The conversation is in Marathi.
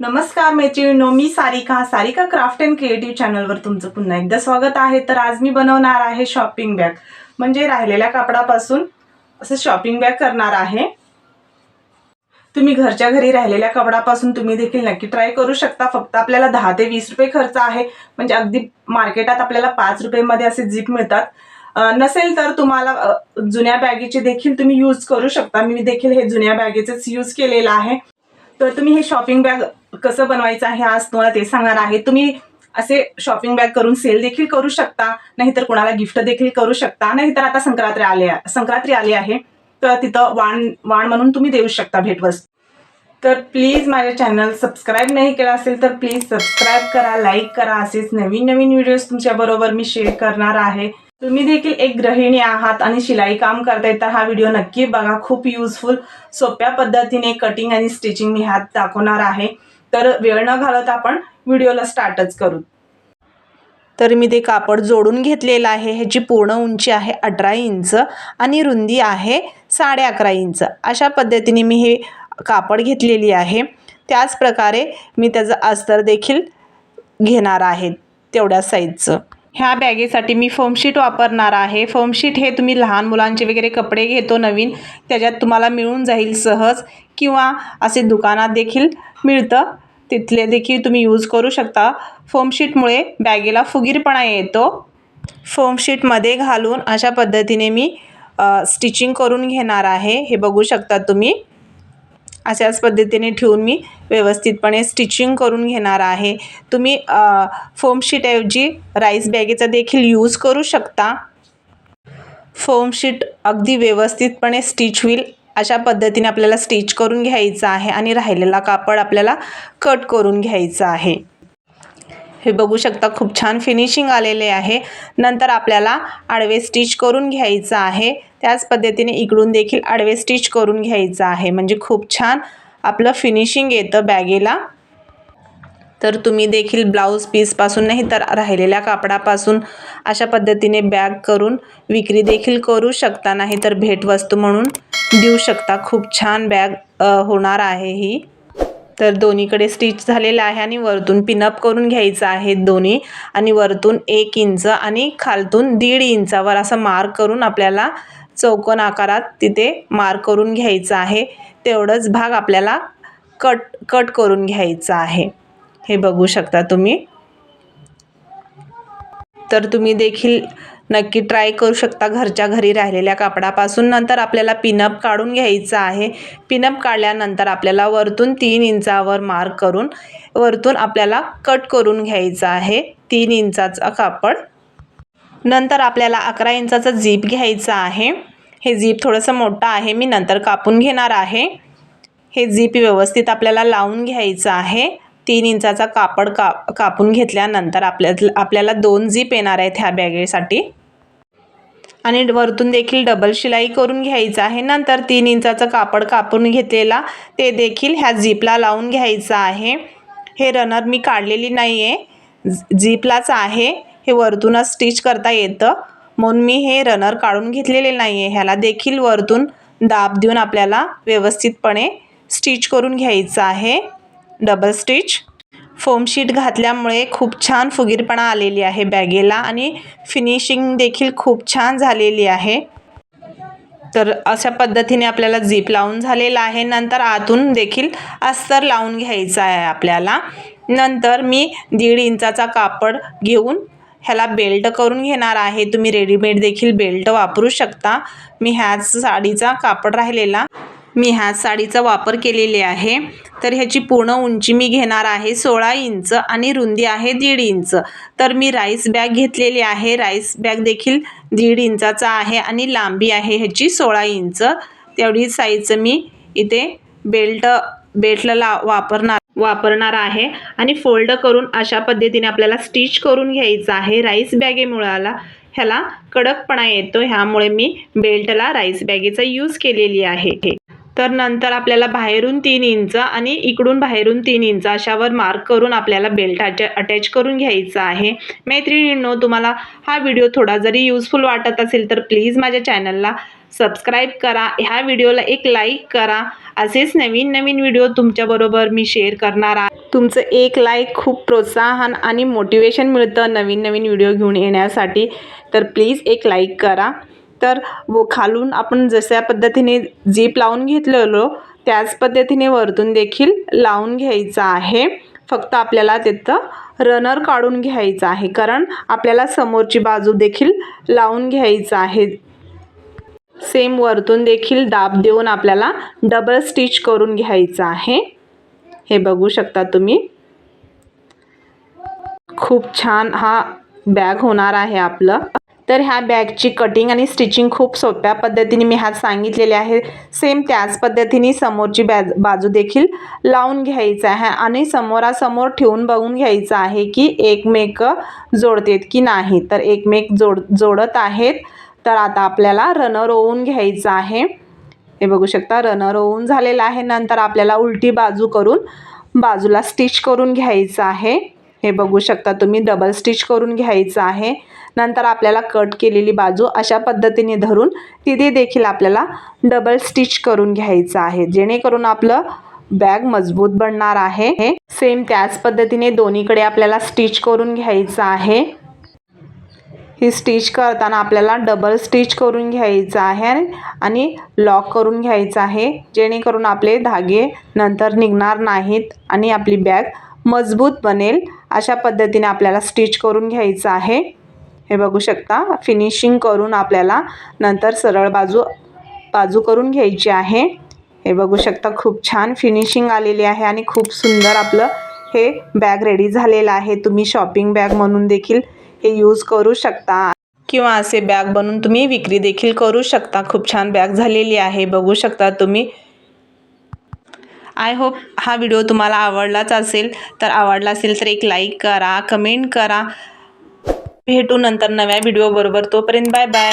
नमस्कार मैत्रिणींनो मी Sarika. Sarika craft and creative चॅनलवर तुमचं पुन्हा एकदा स्वागत आहे. तर आज मी बनवणार आहे शॉपिंग बॅग. म्हणजे राहिलेल्या कापडापासून असं शॉपिंग बॅग करणार आहे. तुम्ही घरच्या घरी राहिलेल्या कपडापासून तुम्ही देखील नक्की ट्राय करू शकता. फक्त आपल्याला दहा ते वीस रुपये खर्च आहे. म्हणजे अगदी मार्केटात आपल्याला पाच रुपयेमध्ये असे जीप मिळतात. नसेल तर तुम्हाला जुन्या बॅगेचे देखील तुम्ही यूज करू शकता. मी देखील हे जुन्या बॅगेचेच यूज केलेलं आहे. तर तुम्ही हे शॉपिंग बॅग कसं बनवायचं आहे आज तुम्हाला ते सांगणार आहे. तुम्ही असे शॉपिंग बॅग करून सेल देखील करू शकता नाहीतर कोणाला गिफ्ट देखील करू शकता नाहीतर आता संक्रांती आले संक्रांती आली आहे तर तिथं वाण वाण म्हणून तुम्ही देऊ शकता भेटवस्तू. तर प्लीज माझ्या चॅनल सबस्क्राईब नाही केला असेल तर प्लीज सबस्क्राईब करा लाईक करा. असेच नवीन नवीन व्हिडिओज तुमच्याबरोबर मी शेअर करणार आहे. तुम्ही देखील एक गृहिणी आहात आणि शिलाई काम करताय तर हा व्हिडिओ नक्की बघा. खूप युजफुल सोप्या पद्धतीने कटिंग आणि स्टिचिंग मी ह्यात दाखवणार आहे. तर वेळ न घालत आपण व्हिडिओला स्टार्टच करू. तर मी ते कापड जोडून घेतलेलं आहे. ह्याची पूर्ण उंची आहे अठरा इंच आणि रुंदी आहे साडे अकरा इंच. अशा पद्धतीने मी हे कापड घेतलेली आहे. त्याच प्रकारे मी त्याचं अस्तर देखील घेणार आहे तेवढ्या साईजचं ह्या बॅगेसाठी मी फोमशीट वापरणार आहे. फोमशीट हे तुम्ही लहान मुलांचे वगैरे कपडे घेतो नवीन त्याच्यात तुम्हाला मिळून जाईल सहज किंवा असे दुकानात देखील मिळतं. तिथले देखील तुम्ही यूज करू शकता. फोमशीटमुळे बॅगेला फुगीरपणा येतो. फोमशीटमध्ये घालून अशा पद्धतीने मी स्टिचिंग करून घेणार आहे. हे बघू शकता तुम्ही. अशाच पद्धतीने ठेवून मी व्यवस्थितपणे स्टिचिंग करून घेणार आहे. तुम्ही फोमशीटऐवजी राईस बॅगेचा देखील यूज करू शकता. फोमशीट अगदी व्यवस्थितपणे स्टिच होईल. अशा पद्धतीने आपल्याला स्टिच करून घ्यायचं आहे आणि राहिलेला कापड आपल्याला कट करून घ्यायचं आहे. हे बघू शकता खूप छान फिनिशिंग आलेले आहे. नंतर आपल्याला आडवे स्टिच करून घ्यायचं आहे. त्याच पद्धतीने इकडून देखील आडवे स्टिच करून घ्यायचं आहे. म्हणजे खूप छान आपलं फिनिशिंग येतं बॅगेला. तर तुम्ही देखील ब्लाऊज पीसपासून नाही तर राहिलेल्या कापडापासून अशा पद्धतीने बॅग करून विक्री देखील करू शकता नाही तर भेटवस्तू म्हणून देऊ शकता. खूप छान बॅग होणार आहे ही. तर दोन्हीकडे स्टिच झालेलं आहे आणि वरतून पिनअप करून घ्यायचं आहे दोन्ही. आणि वरतून एक इंच आणि खालतून दीड इंचावर असं मार्क करून आपल्याला चौकोन आकारात तिथे मार्क करून घ्यायचं आहे. तेवढंच भाग आपल्याला कट कट करून घ्यायचा आहे. हे बघू शकता तुम्ही. तर तुम्ही देखील नक्की ट्राय करू शकता घरच्या घरी राहिलेल्या कापडापासून. नंतर आपल्याला पिनअप काढून घ्यायचं आहे. पिनअप काढल्यानंतर आपल्याला वरतून तीन इंचावर मार्क करून वरतून आपल्याला कट करून घ्यायचं आहे. तीन इंचाचा कापड. नंतर आपल्याला अकरा इंचाचा जीप घ्यायचा आहे. हे जीप थोडंसं मोठं आहे. मी नंतर कापून घेणार आहे. हे जीप व्यवस्थित आपल्याला लावून घ्यायचं आहे. तीन इंचाचा कापड का कापून घेतल्यानंतर आपल्या आपल्याला दोन जीप येणार आहेत ह्या बॅगेसाठी. आणि वरतून देखील डबल शिलाई करून घ्यायचं आहे. नंतर तीन इंचाचं कापड कापून घेतलेला ते देखील ह्या जीपला लावून घ्यायचं आहे. हे रनर मी काढलेली नाही आहे जीपलाच आहे. हे वरतूनच स्टिच करता येतं. म्हणून मी हे रनर काढून घेतलेले नाही आहे ह्याला देखील वरतून दाब देऊन आपल्याला व्यवस्थितपणे स्टिच करून घ्यायचं आहे. Double stitch. फोमशीट घातल्यामुळे खूप छान फुगीरपणा आलेली आहे बॅगेला आणि फिनिशिंग देखील खूप छान झालेली आहे. तर अशा पद्धतीने आपल्याला झीप लावून झालेला आहे. नंतर आतून देखील अस्तर लावून घ्यायचं आहे आपल्याला. नंतर मी दीड इंचाचा कापड घेऊन ह्याला बेल्ट करून घेणार आहे. तुम्ही रेडीमेड देखील बेल्ट वापरू शकता. मी ह्याच साडीचा कापड राहिलेला. मी ह्या साडीचा वापर केलेले आहे. तर ह्याची पूर्ण उंची मी घेणार आहे सोळा इंच आणि रुंदी आहे दीड इंच. तर मी राईस बॅग घेतलेली आहे. राईस बॅग देखील दीड इंचाचा आहे आणि लांबी आहे ह्याची सोळा इंच. तेवढी साईजचं मी इथे बेल्ट बेल्टला ला वापरणार वापरणार आहे. आणि फोल्ड करून अशा पद्धतीने आपल्याला स्टिच करून घ्यायचं आहे. राईस बॅगेमुळाला ह्याला कडकपणा येतो. ह्यामुळे मी बेल्टला राईस बॅगेचा यूज केलेली आहे. तर नंतर आपल्याला बाहेरून तीन इंच आणि इकडून बाहेरून तीन इंच अशावर मार्क करून आपल्याला बेल्ट अटॅ अटॅच करून घ्यायचं आहे. मैत्रिणींनो तुम्हाला हा व्हिडिओ थोडा जरी यूजफुल वाटत असेल तर प्लीज माझ्या चॅनलला सबस्क्राईब करा. ह्या व्हिडिओला एक लाईक करा. असेच नवीन नवीन व्हिडिओ तुमच्याबरोबर मी शेअर करणार आहे तुमचं एक लाईक खूप प्रोत्साहन आणि मोटिवेशन मिळतं नवीन नवीन व्हिडिओ घेऊन येण्यासाठी. तर प्लीज एक लाईक करा. तर व खालून आपण जशा पद्धतीने जीप लावून घेतलेलो त्याच पद्धतीने वरतून देखील लावून घ्यायचं आहे. फक्त आपल्याला तिथं रनर काढून घ्यायचं आहे कारण आपल्याला समोरची बाजू देखील लावून घ्यायचं आहे. सेम वरतून देखील दाब देऊन आपल्याला डबल स्टिच करून घ्यायचं आहे. हे बघू शकता तुम्ही. खूप छान हा बॅग होणार आहे आपलं. तर ह्या बॅगची कटिंग आणि स्टिचिंग खूप सोप्या पद्धतीने मी ह्यात सांगितलेले आहे. सेम त्याच पद्धतीने समोरची बॅज बाजू देखील लावून घ्यायचं आहे आणि समोरासमोर ठेवून बघून घ्यायचं आहे की एकमेक जोडतेत की नाही. तर एकमेक जोड जोडत आहेत. तर आता आपल्याला रनर ओवून घ्यायचं आहे. हे बघू शकता रनर ओवून झालेलं आहे. नंतर आपल्याला उलटी बाजू करून बाजूला स्टिच करून घ्यायचं आहे. हे बघू शकता तुम्ही डबल स्टिच करून घ्यायचं आहे. नंतर आपल्याला कट केलेली बाजू अशा पद्धतीने धरून तिथे देखील आपल्याला डबल स्टिच करून घ्यायचं आहे. जेणेकरून आपलं बॅग मजबूत बनणार आहे. हे सेम त्याच पद्धतीने दोन्हीकडे आपल्याला स्टिच करून घ्यायचं आहे. ही स्टिच करताना आपल्याला डबल स्टिच करून घ्यायचं आहे आणि लॉक करून घ्यायचं आहे. जेणेकरून आपले धागे नंतर निघणार नाहीत आणि आपली बॅग मजबूत बनेल अशा पद्धतीने आपल्याला स्टिच करून घ्यायचं आहे. हे बघू शकता. फिनिशिंग करून आपल्याला नंतर सरळ बाजू बाजू करून घ्यायची आहे. हे बघू शकता खूप छान फिनिशिंग आलेली आहे आणि खूप सुंदर आपलं हे बॅग रेडी झालेलं आहे. तुम्ही शॉपिंग बॅग म्हणून देखील हे यूज करू शकता. किंवा असे बॅग बनवून तुम्ही विक्री देखील करू शकता. खूप छान बॅग झालेली आहे. बघू शकता तुम्ही. आय होप हा व्हिडिओ तुम्हाला आवडलाच असेल. तर आवडला असेल तर एक लाईक करा कमेंट करा. भेटू नंतर नव्या व्हिडिओबरोबर तोपर्यंत बाय बाय